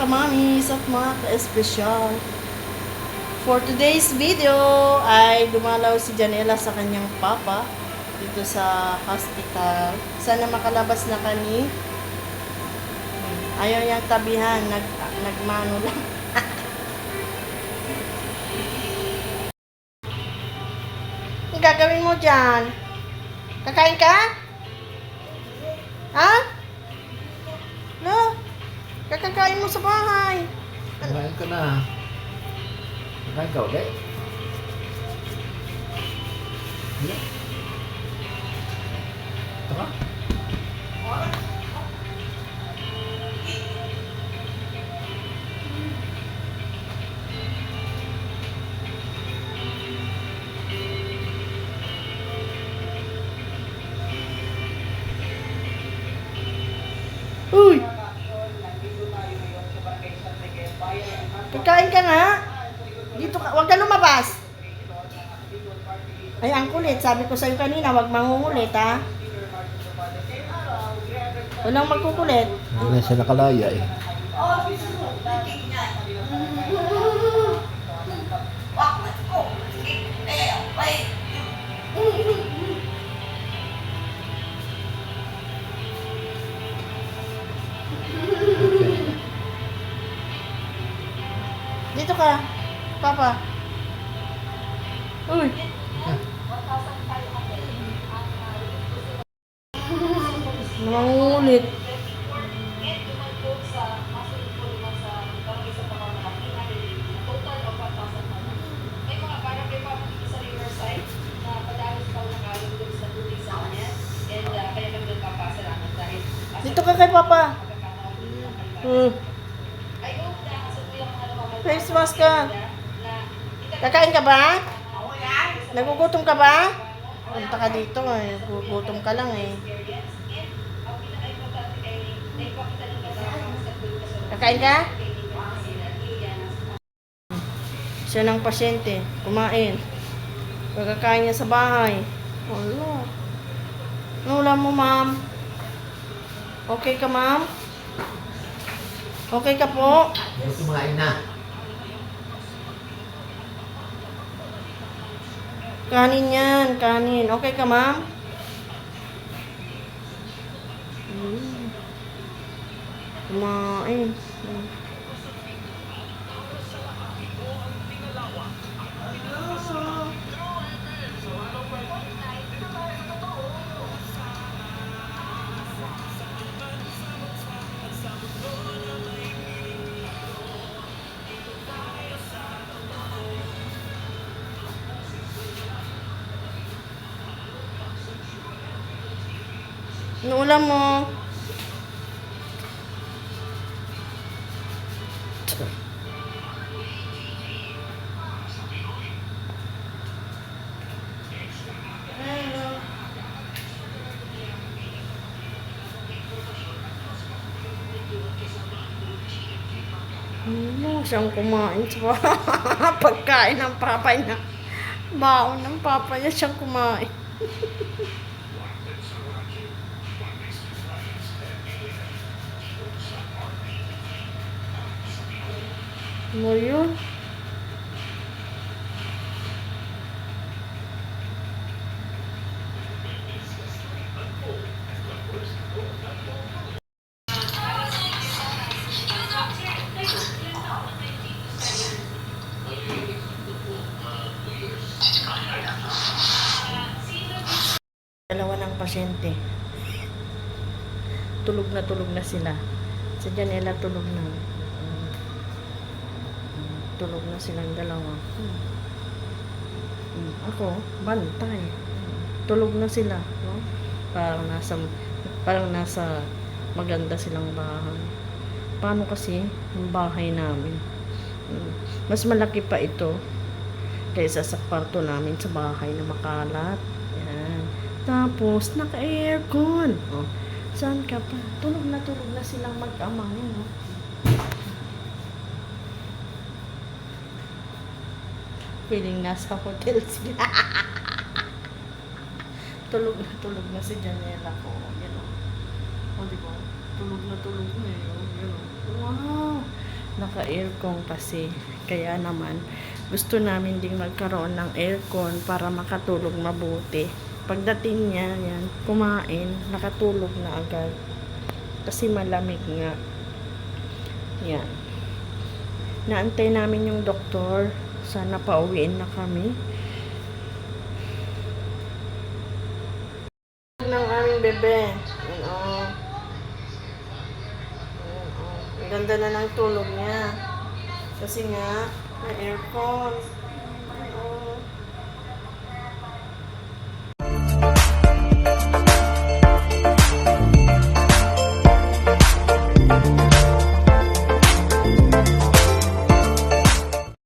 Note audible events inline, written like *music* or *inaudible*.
kamamis at mga ka-espesyal. For today's video ay dumalaw si Janela sa kanyang papa dito sa hospital. Sana makalabas na kami. Ayaw niyang tabihan, nag, nagmano lang. *laughs* Ang gagawin mo dyan? Kakain ka? Ha? No? Kakakain mo sa bahay. Kumain ka na. Kumain ka ulit? Ito ka? Kakain ka nga. Dito ka, huwag ka lumabas. Ay, ang kulit. Sabi ko sa'yo kanina, huwag mangungulit, ha? Walang magkukulit. Hindi na siya nakalaya eh. Dito ka. Papa. Uy. Nangungulit. Dito ka kay Papa. Hmm. Face mask ka. Kakain ka ba? Nagugutom ka ba? Punta ka dito eh. Nagugutom ka lang eh. Kakain ka? Siya ng pasyente. Kumain. Pagkakain niya sa bahay. Wala. Ano ulam mo, ma'am? Okay ka, ma'am? Okay ka po? Hindi kumain na. Kanin yan, kanin. Okay ka, ma'am? Mm. Kumain. Ano ulam mo? Ano, siyang kumain *laughs* sa pagkain ng papa niya. Baon ng papa niya siyang kumain. *laughs* Ano yun? Dalawa ng pasyente. Tulog na tulog na sila. Sa Janela tulog na. Tulog na silang dalawa. Hmm. Hmm, Ako, bantay. Hmm. Tulog na sila. No? Parang nasa, parang nasa maganda silang bahay. Paano kasi yung bahay namin? Hmm. Mas malaki pa ito kaysa sa kwarto namin sa bahay na makalat. Yan. Tapos, naka-aircon. Oh, saan ka pa? Tulog na tulog na silang mag-ama. Yan, oh. Feeling nasa hotel sila. *laughs* tulog na tulog na si Janela ko. Yan, oh. Oh, di ba? Tulog na tulog na oh. Yan, oh. Wow! naka-aircon kasi. Kaya naman, gusto namin ding magkaroon ng aircon para makatulog mabuti. Pagdating niya, yan, kumain, nakatulog na agad. Kasi malamig nga. Yan. Naantay namin yung doktor. Sana pauwiin na kami. ng aming bebe. Oh. Yan, oh. Ang ganda na ng tulog niya. Kasi nga, may aircon. Yan, oh.